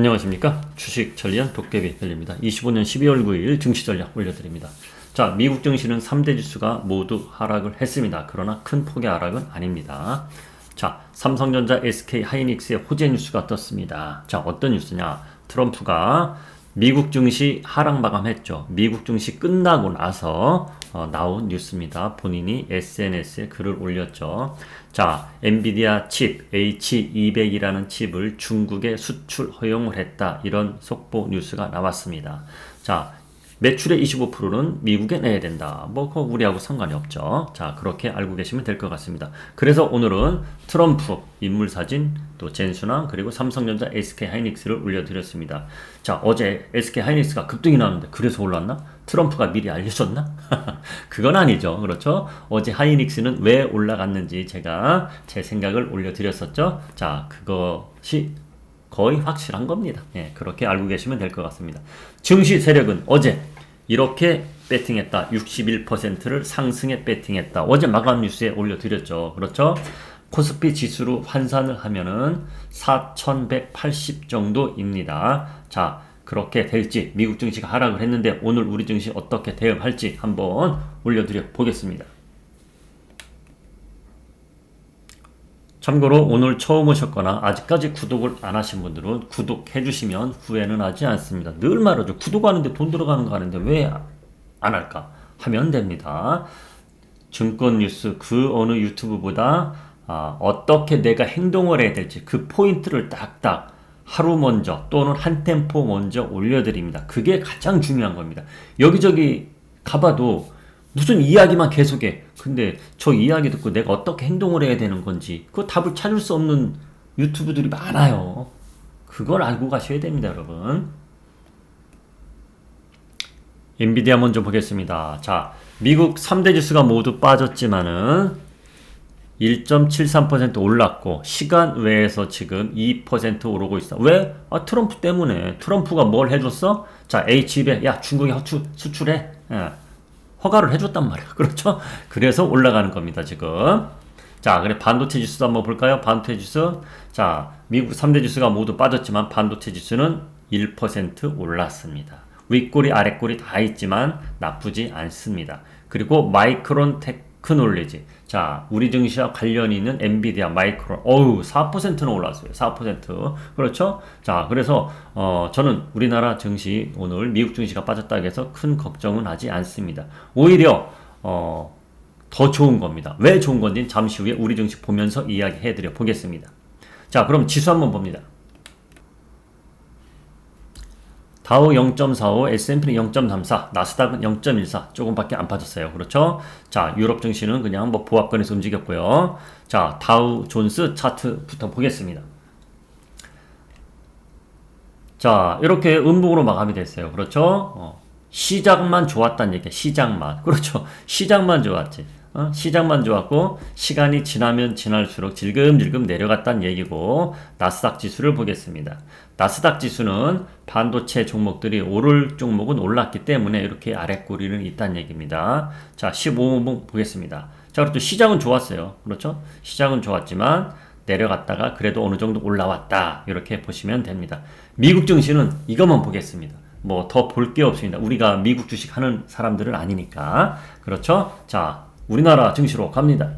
안녕하십니까? 주식 전략 도깨비 별입니다. 25년 12월 9일 증시 전략 올려드립니다. 자 미국 증시는 3대 지수가 모두 하락을 했습니다. 그러나 큰 폭의 하락은 아닙니다. 자 삼성전자 SK 하이닉스의 호재 뉴스가 떴습니다. 자 어떤 뉴스냐? 트럼프가 미국 증시 하락 마감했죠. 미국 증시 끝나고 나서 어, 나온 뉴스입니다. 본인이 SNS에 글을 올렸죠. 자, 엔비디아 칩 H200이라는 칩을 중국에 수출 허용을 했다. 이런 속보 뉴스가 나왔습니다. 자, 매출의 25%는 미국에 내야 된다. 뭐, 그거 우리하고 상관이 없죠. 자, 그렇게 알고 계시면 될 것 같습니다. 그래서 오늘은 트럼프 인물 사진, 또 젠수나 그리고 삼성전자 SK 하이닉스를 올려드렸습니다. 자, 어제 SK 하이닉스가 급등이 나왔는데 그래서 올랐나? 트럼프가 미리 알려줬나? 그건 아니죠. 그렇죠? 어제 하이닉스는 왜 올라갔는지 제가 제 생각을 올려드렸었죠. 자, 그것이 거의 확실한 겁니다. 예, 그렇게 알고 계시면 될 것 같습니다. 증시 세력은 어제 이렇게 배팅했다. 61%를 상승에 배팅했다. 어제 마감 뉴스에 올려드렸죠. 그렇죠? 코스피 지수로 환산을 하면은 4180 정도입니다. 자, 그렇게 될지 미국 증시가 하락을 했는데 오늘 우리 증시 어떻게 대응할지 한번 올려드려 보겠습니다. 참고로 오늘 처음 오셨거나 아직까지 구독을 안 하신 분들은 구독해 주시면 후회는 하지 않습니다. 늘 말하죠. 구독하는데 돈 들어가는 거 하는데 왜 안 할까? 하면 됩니다. 증권 뉴스 그 어느 유튜브보다 아, 어떻게 내가 행동을 해야 될지 그 포인트를 딱딱 하루 먼저 또는 한 템포 먼저 올려드립니다. 그게 가장 중요한 겁니다. 여기저기 가봐도 무슨 이야기만 계속해. 근데 저 이야기 듣고 내가 어떻게 행동을 해야 되는 건지 그 답을 찾을 수 없는 유튜브들이 많아요. 그걸 알고 가셔야 됩니다, 여러분. 엔비디아 먼저 보겠습니다. 자, 미국 3대 지수가 모두 빠졌지만은 1.73% 올랐고 시간 외에서 지금 2% 오르고 있어. 왜? 아, 트럼프 때문에. 트럼프가 뭘 해줬어? 자, H200. 야, 허추, 수출해. 예. 허가를 해줬단 말이야. 그렇죠? 그래서 올라가는 겁니다, 지금. 자, 그래 반도체 지수도 한번 볼까요? 반도체 지수. 자, 미국 3대 지수가 모두 빠졌지만 반도체 지수는 1% 올랐습니다. 윗꼬리, 아랫꼬리 다 있지만 나쁘지 않습니다. 그리고 마이크론 텍 테크놀리지. 자, 우리 증시와 관련 있는 엔비디아, 마이크론, 어우, 4%는 올랐어요. 4%. 그렇죠? 자, 그래서, 어, 저는 우리나라 증시, 오늘 미국 증시가 빠졌다고 해서 큰 걱정은 하지 않습니다. 오히려, 어, 더 좋은 겁니다. 왜 좋은 건지 잠시 후에 우리 증시 보면서 이야기해 드려 보겠습니다. 자, 그럼 지수 한번 봅니다. 다우 0.45, S&P는 0.34, 나스닥은 0.14 조금밖에 안 빠졌어요. 그렇죠? 자, 유럽 증시는 그냥 뭐 보합권에서 움직였고요. 자, 다우 존스 차트부터 보겠습니다. 자, 이렇게 음봉으로 마감이 됐어요. 그렇죠? 어, 시작만 좋았다는 얘기야. 시작만. 그렇죠. 시작만 좋았지. 어? 시장만 좋았고 시간이 지나면 지날수록 질금질금 내려갔다는 얘기고 나스닥 지수를 보겠습니다. 나스닥 지수는 반도체 종목들이 오를 종목은 올랐기 때문에 이렇게 아랫꼬리는 있다는 얘기입니다. 자, 15분 보겠습니다. 자, 그렇죠. 시장은 좋았어요. 그렇죠? 시장은 좋았지만 내려갔다가 그래도 어느 정도 올라왔다. 이렇게 보시면 됩니다. 미국 증시는 이것만 보겠습니다. 뭐 더 볼 게 없습니다. 우리가 미국 주식 하는 사람들은 아니니까. 그렇죠? 자, 우리나라 증시로 갑니다.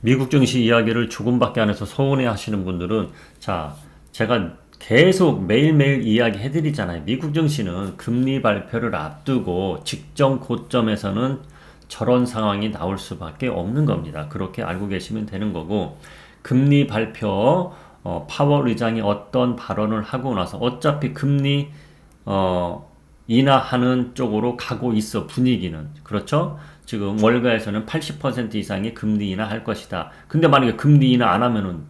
미국 증시 이야기를 조금밖에 안 해서 서운해 하시는 분들은 자, 제가 계속 매일매일 이야기 해드리잖아요. 미국 증시는 금리 발표를 앞두고 직전 고점에서는 저런 상황이 나올 수밖에 없는 겁니다. 그렇게 알고 계시면 되는 거고, 금리 발표, 어, 파월 의장이 어떤 발언을 하고 나서 어차피 금리, 어, 인하하는 쪽으로 가고 있어 분위기는 그렇죠? 지금 월가에서는 80% 이상의 금리 인하할 것이다. 근데 만약에 금리 인하 안 하면은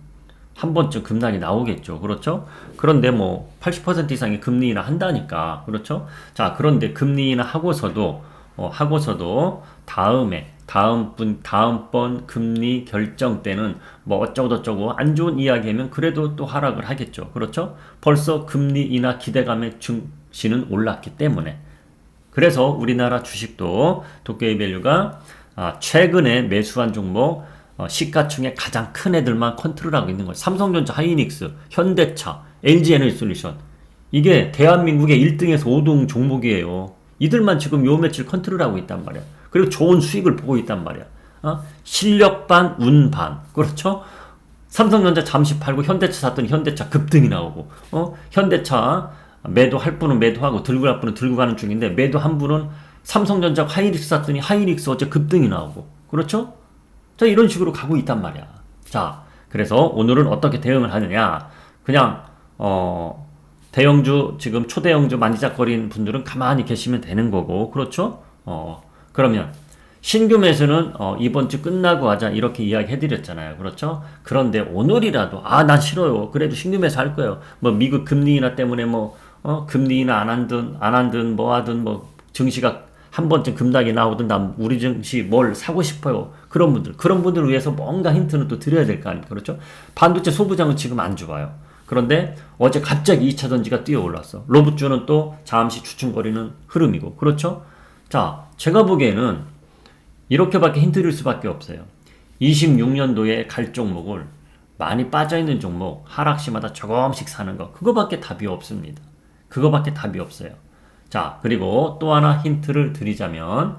한 번쯤 급락이 나오겠죠. 그렇죠? 그런데 뭐 80% 이상의 금리 인하 한다니까. 그렇죠? 자, 그런데 금리 인하 하고서도 어, 하고서도 다음에 다음 분 다음번 금리 결정 때는 뭐 어쩌고 저쩌고 안 좋은 이야기면 그래도 또 하락을 하겠죠. 그렇죠? 벌써 금리 인하 기대감에 중 시는 올랐기 때문에 그래서 우리나라 주식도 도깨비 밸류가 아, 최근에 매수한 종목 어, 시가총액 가장 큰 애들만 컨트롤하고 있는 거예요. 삼성전자, 하이닉스, 현대차, LG에너지 솔루션. 이게 대한민국의 1등에서 5등 종목이에요. 이들만 지금 요 며칠 컨트롤하고 있단 말이야. 그리고 좋은 수익을 보고 있단 말이야. 어? 실력 반, 운 반. 그렇죠? 삼성전자 잠시 팔고 현대차 샀더니 현대차 급등이 나오고, 어? 현대차 매도할 분은 매도하고 들고 갈 분은 들고 가는 중인데 매도한 분은 삼성전자 하이닉스 샀더니 하이닉스 어제 급등이 나오고, 그렇죠? 자, 이런 식으로 가고 있단 말이야. 자, 그래서 오늘은 어떻게 대응을 하느냐. 그냥, 어, 대형주, 지금 초대형주 만지작거리는 분들은 가만히 계시면 되는 거고, 그렇죠? 어, 그러면, 신규 매수는 어, 이번 주 끝나고 하자 이렇게 이야기 해드렸잖아요. 그렇죠? 그런데 오늘이라도 아 난 싫어요. 그래도 신규 매수 할 거예요. 뭐 미국 금리 인하 때문에 뭐 어, 금리 인하 안 한든 안 한든 뭐 하든 뭐 증시가 한 번쯤 급락이 나오든 난 우리 증시 뭘 사고 싶어요. 그런 분들 그런 분들을 위해서 뭔가 힌트는 또 드려야 될 거 아닙니까? 그렇죠? 반도체 소부장은 지금 안 좋아요. 그런데 어제 갑자기 2차 전지가 뛰어 올랐어. 로봇주는 또 잠시 추춤거리는 흐름이고 그렇죠? 자, 제가 보기에는 이렇게밖에 힌트를 수밖에 없어요. 26년도에 갈 종목을 많이 빠져있는 종목 하락시마다 조금씩 사는 거 그거밖에 답이 없습니다. 그거밖에 답이 없어요. 자 그리고 또 하나 힌트를 드리자면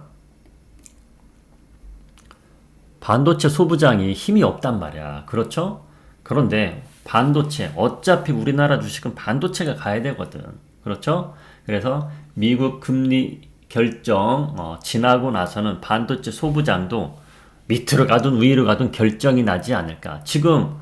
반도체 소부장이 힘이 없단 말이야. 그렇죠? 그런데 반도체 어차피 우리나라 주식은 반도체가 가야 되거든. 그렇죠? 그래서 미국 금리 결정 어, 지나고 나서는 반도체 소부장도 밑으로 가든 위로 가든 결정이 나지 않을까. 지금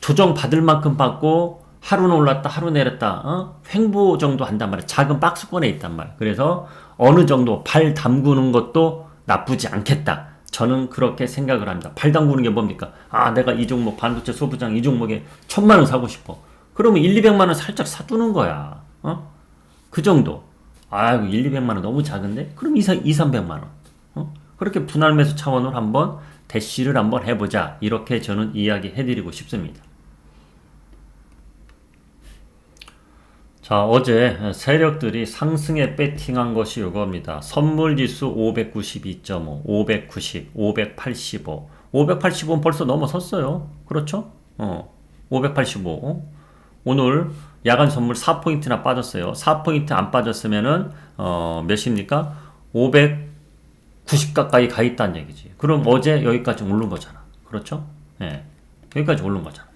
조정 받을 만큼 받고 하루는 올랐다 하루 내렸다 어? 횡보 정도 한단 말이야. 작은 박스권에 있단 말이야. 그래서 어느 정도 발 담그는 것도 나쁘지 않겠다. 저는 그렇게 생각을 합니다. 발 담그는 게 뭡니까? 아, 내가 이 종목 반도체 소부장 이 종목에 천만 원 사고 싶어. 그러면 1, 200만 원 살짝 사두는 거야. 어? 그 정도. 아, 1, 200만 원 너무 작은데? 그럼 2, 2 300만 원. 어? 그렇게 분할 매수 차원으로 한번 대시를 한번 해보자. 이렇게 저는 이야기 해드리고 싶습니다. 자, 어제 세력들이 상승에 배팅한 것이 이겁니다. 선물 지수 592.5, 590, 585. 585는 벌써 넘어섰어요. 그렇죠? 어, 585. 오늘 야간 선물 4포인트나 빠졌어요. 4포인트 안 빠졌으면은, 어, 몇입니까? 590 가까이 가 있다는 얘기지. 그럼 어제 여기까지 오른 거잖아. 그렇죠? 예. 네. 여기까지 오른 거잖아.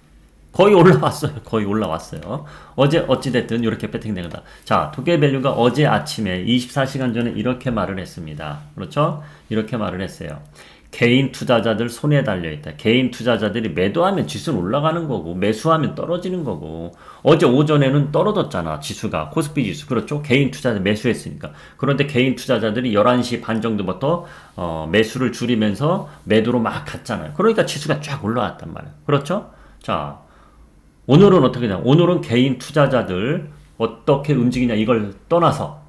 거의 올라왔어요. 거의 올라왔어요. 어제 어찌됐든 이렇게 배팅된 거다. 자, 도깨밸류가 어제 아침에 24시간 전에 이렇게 말을 했습니다. 그렇죠? 이렇게 말을 했어요. 개인 투자자들 손에 달려 있다. 개인 투자자들이 매도하면 지수는 올라가는 거고 매수하면 떨어지는 거고 어제 오전에는 떨어졌잖아. 지수가 코스피 지수 그렇죠? 개인 투자자 매수했으니까. 그런데 개인 투자자들이 11시 반 정도부터 어, 매수를 줄이면서 매도로 막 갔잖아요. 그러니까 지수가 쫙 올라왔단 말이에요. 그렇죠? 자, 오늘은 어떻게 되냐? 오늘은 개인 투자자들 어떻게 움직이냐 이걸 떠나서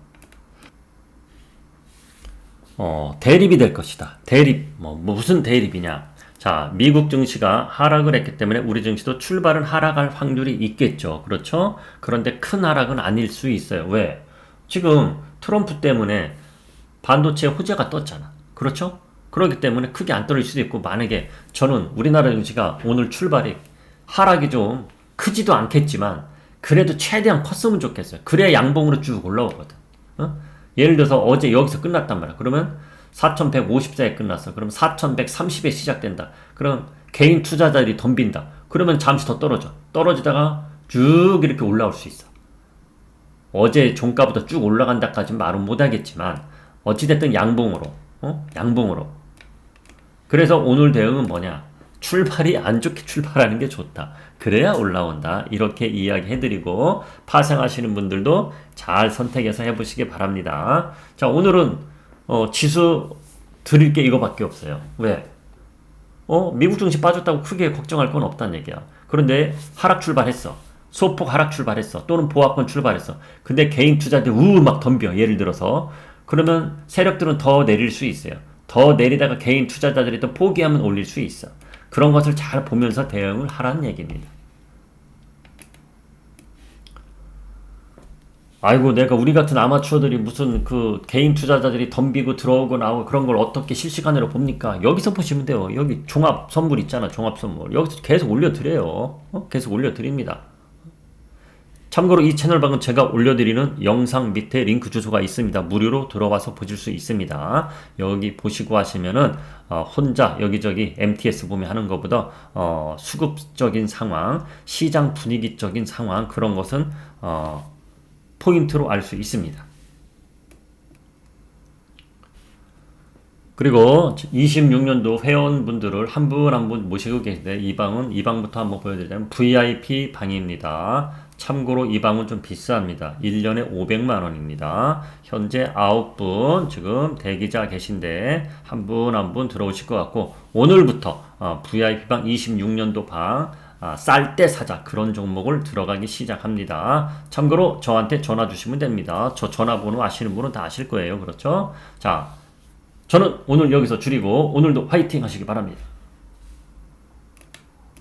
어, 대립이 될 것이다. 대립 뭐, 뭐 무슨 대립이냐? 자, 미국 증시가 하락을 했기 때문에 우리 증시도 출발은 하락할 확률이 있겠죠. 그렇죠? 그런데 큰 하락은 아닐 수 있어요. 왜? 지금 트럼프 때문에 반도체 호재가 떴잖아. 그렇죠? 그렇기 때문에 크게 안 떨어질 수도 있고 만약에 저는 우리나라 증시가 오늘 출발이 하락이 좀 크지도 않겠지만 그래도 최대한 컸으면 좋겠어요. 그래야 양봉으로 쭉 올라오거든. 어? 예를 들어서 어제 여기서 끝났단 말이야. 그러면 4150자에 끝났어. 그럼 4130에 시작된다. 그럼 개인 투자자들이 덤빈다. 그러면 잠시 더 떨어져. 떨어지다가 쭉 이렇게 올라올 수 있어. 어제 종가보다 쭉 올라간다까지 말은 못하겠지만 어찌됐든 양봉으로 어? 양봉으로 그래서 오늘 대응은 뭐냐 출발이 안 좋게 출발하는 게 좋다. 그래야 올라온다. 이렇게 이야기 해드리고 파생하시는 분들도 잘 선택해서 해보시기 바랍니다. 자, 오늘은 어, 지수 드릴 게 이거밖에 없어요. 왜? 어, 미국 증시 빠졌다고 크게 걱정할 건 없다는 얘기야. 그런데 하락 출발했어. 소폭 하락 출발했어. 또는 보합권 출발했어. 근데 개인 투자들 우막 덤벼. 예를 들어서. 그러면 세력들은 더 내릴 수 있어요. 더 내리다가 개인 투자자들이 또 포기하면 올릴 수 있어. 그런 것을 잘 보면서 대응을 하라는 얘기입니다. 아이고 내가 우리 같은 아마추어들이 무슨 그 개인 투자자들이 덤비고 들어오고 나오고 그런 걸 어떻게 실시간으로 봅니까? 여기서 보시면 돼요. 여기 종합 선물 있잖아. 종합 선물. 여기서 계속 올려드려요. 어? 계속 올려드립니다. 참고로 이 채널 방은 제가 올려드리는 영상 밑에 링크 주소가 있습니다. 무료로 들어와서 보실 수 있습니다. 여기 보시고 하시면은 어, 혼자 여기저기 MTS 보면 하는 것보다 어, 수급적인 상황, 시장 분위기적인 상황 그런 것은 어, 포인트로 알 수 있습니다. 그리고 26년도 회원분들을 한 분 한 분 모시고 계신데 이 방은 이 방부터 한번 보여드리자면 VIP 방입니다. 참고로 이 방은 좀 비쌉니다. 1년에 500만 원입니다. 현재 9분 지금 대기자 계신데 한분 한 분 들어오실 것 같고 오늘부터 어, VIP 방 26년도 방 아, 쌀 때 사자 그런 종목을 들어가기 시작합니다. 참고로 저한테 전화 주시면 됩니다. 저 전화번호 아시는 분은 다 아실 거예요. 그렇죠? 자, 저는 오늘 여기서 줄이고 오늘도 화이팅 하시기 바랍니다.